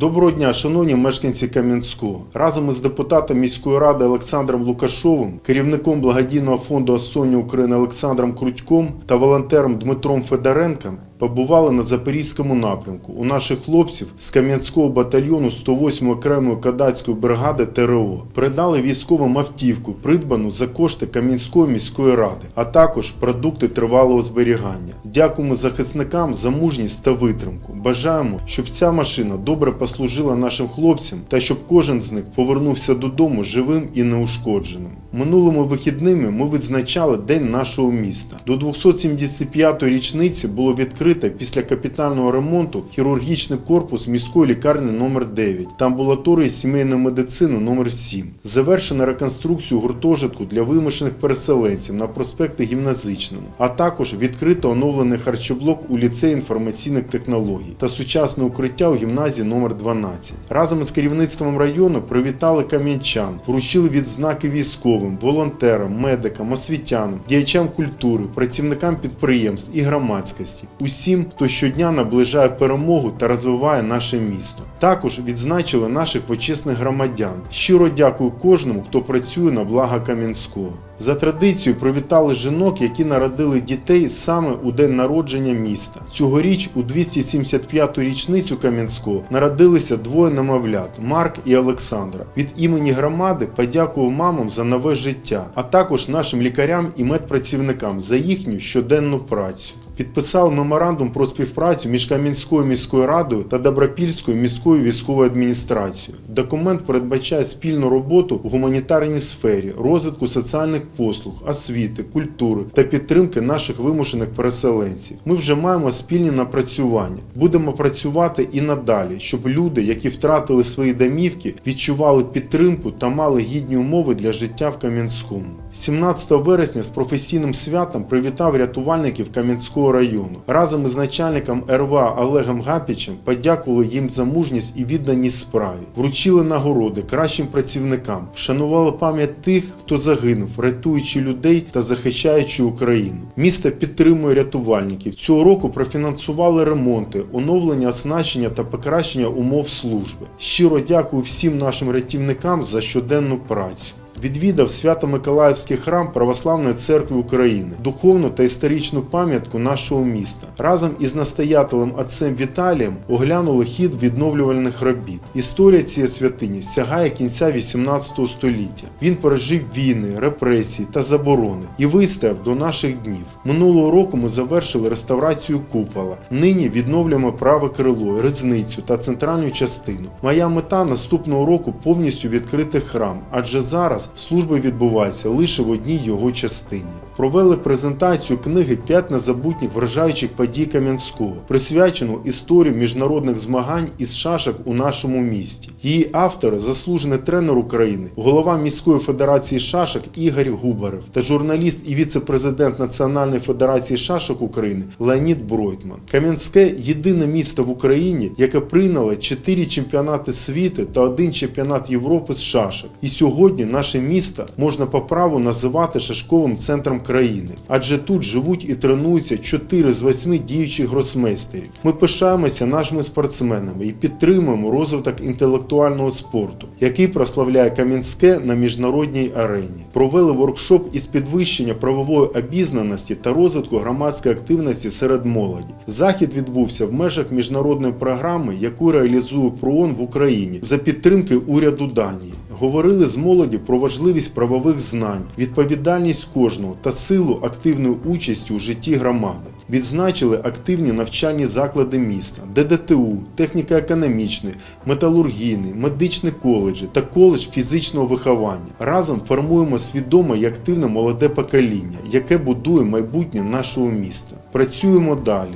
Доброго дня, шановні мешканці Кам'янського. Разом із депутатом міської ради Олександром Лукашовим, керівником благодійного фонду «Осоння України Олександром Крутьком та волонтером Дмитром Федоренком побували на Запорізькому напрямку у наших хлопців з Кам'янського батальйону 108 окремої кадацької бригади ТРО. Передали військовим автівку, придбану за кошти Кам'янської міської ради, а також продукти тривалого зберігання. Дякуємо захисникам за мужність та витримку. Бажаємо, щоб ця машина добре послужила нашим хлопцям та щоб кожен з них повернувся додому живим і неушкодженим. Минулими вихідними ми відзначали День нашого міста. До 275-ї річниці було відкрито після капітального ремонту хірургічний корпус міської лікарні номер 9 та амбулаторії сімейної медицини номер 7 Завершено реконструкцію гуртожитку для вимушених переселенців на проспекті Гімназичному, а також відкрито оновлений харчоблок у ліцеї інформаційних технологій та сучасне укриття у гімназії номер 12 Разом із керівництвом району привітали кам'янчан, вручили відзнаки військовим, волонтерам, медикам, освітянам, діячам культури, працівникам підприємств і громадськості, усім, хто щодня наближає перемогу та розвиває наше місто. Також відзначили наших почесних громадян. Щиро дякую кожному, хто працює на благо Кам'янського. За традицією привітали жінок, які народили дітей саме у день народження міста. Цьогоріч, у 275-ту річницю Кам'янського, народилися двоє немовлят Марк і Олександра. Від імені громади подякував мамам за нове життя, а також нашим лікарям і медпрацівникам за їхню щоденну працю. Підписали меморандум про співпрацю між Кам'янською міською радою та Добропільською міською військовою адміністрацією. Документ передбачає спільну роботу в гуманітарній сфері, розвитку соціальних послуг, освіти, культури та підтримки наших вимушених переселенців. Ми вже маємо спільні напрацювання. Будемо працювати і надалі, щоб люди, які втратили свої домівки, відчували підтримку та мали гідні умови для життя в Кам'янському. 17 вересня з професійним святом привітав рятувальників Кам'янського району. Разом із начальником РВА Олегом Гапічем подякували їм за мужність і відданість справі. Вручили нагороди кращим працівникам, вшанували пам'ять тих, хто загинув, рятуючи людей та захищаючи Україну. Місто підтримує рятувальників. Цього року профінансували ремонти, оновлення оснащення та покращення умов служби. Щиро дякую всім нашим рятівникам за щоденну працю. Відвідав Свято-Миколаївський храм Православної церкви України, духовну та історичну пам'ятку нашого міста. Разом із настоятелем отцем Віталієм оглянули хід відновлювальних робіт. Історія цієї святині сягає кінця 18 століття. Він пережив війни, репресії та заборони і вистояв до наших днів. Минулого року ми завершили реставрацію купола. Нині відновлюємо праве крило, ризницю та центральну частину. Моя мета наступного року повністю відкрити храм, адже зараз служби відбуваються лише в одній його частині. Провели презентацію книги «П'ять незабутніх вражаючих подій Кам'янського, присвячену історії міжнародних змагань із шашок у нашому місті. Її автор – заслужений тренер України, голова міської федерації шашок Ігор Губарев та журналіст і віце-президент Національної федерації шашок України Леонід Бройтман. Кам'янське єдине місто в Україні, яке прийняло 4 чемпіонати світу та один чемпіонат Європи з шашок. І сьогодні наше місто можна по праву називати шашковим центром країни, адже тут живуть і тренуються 4 з 8 діючих гросмейстерів. Ми пишаємося нашими спортсменами і підтримуємо розвиток інтелектуального спорту, який прославляє Кам'янське на міжнародній арені. Провели воркшоп із підвищення правової обізнаності та розвитку громадської активності серед молоді. Захід відбувся в межах міжнародної програми, яку реалізує ПРООН в Україні за підтримки уряду Данії. Говорили з молоді про важливість правових знань, відповідальність кожного та силу активної участі у житті громади. Відзначили активні навчальні заклади міста, ДДТУ, техніко-економічний, металургійний, медичний коледжі та коледж фізичного виховання. Разом формуємо свідоме і активне молоде покоління, яке будує майбутнє нашого міста. Працюємо далі.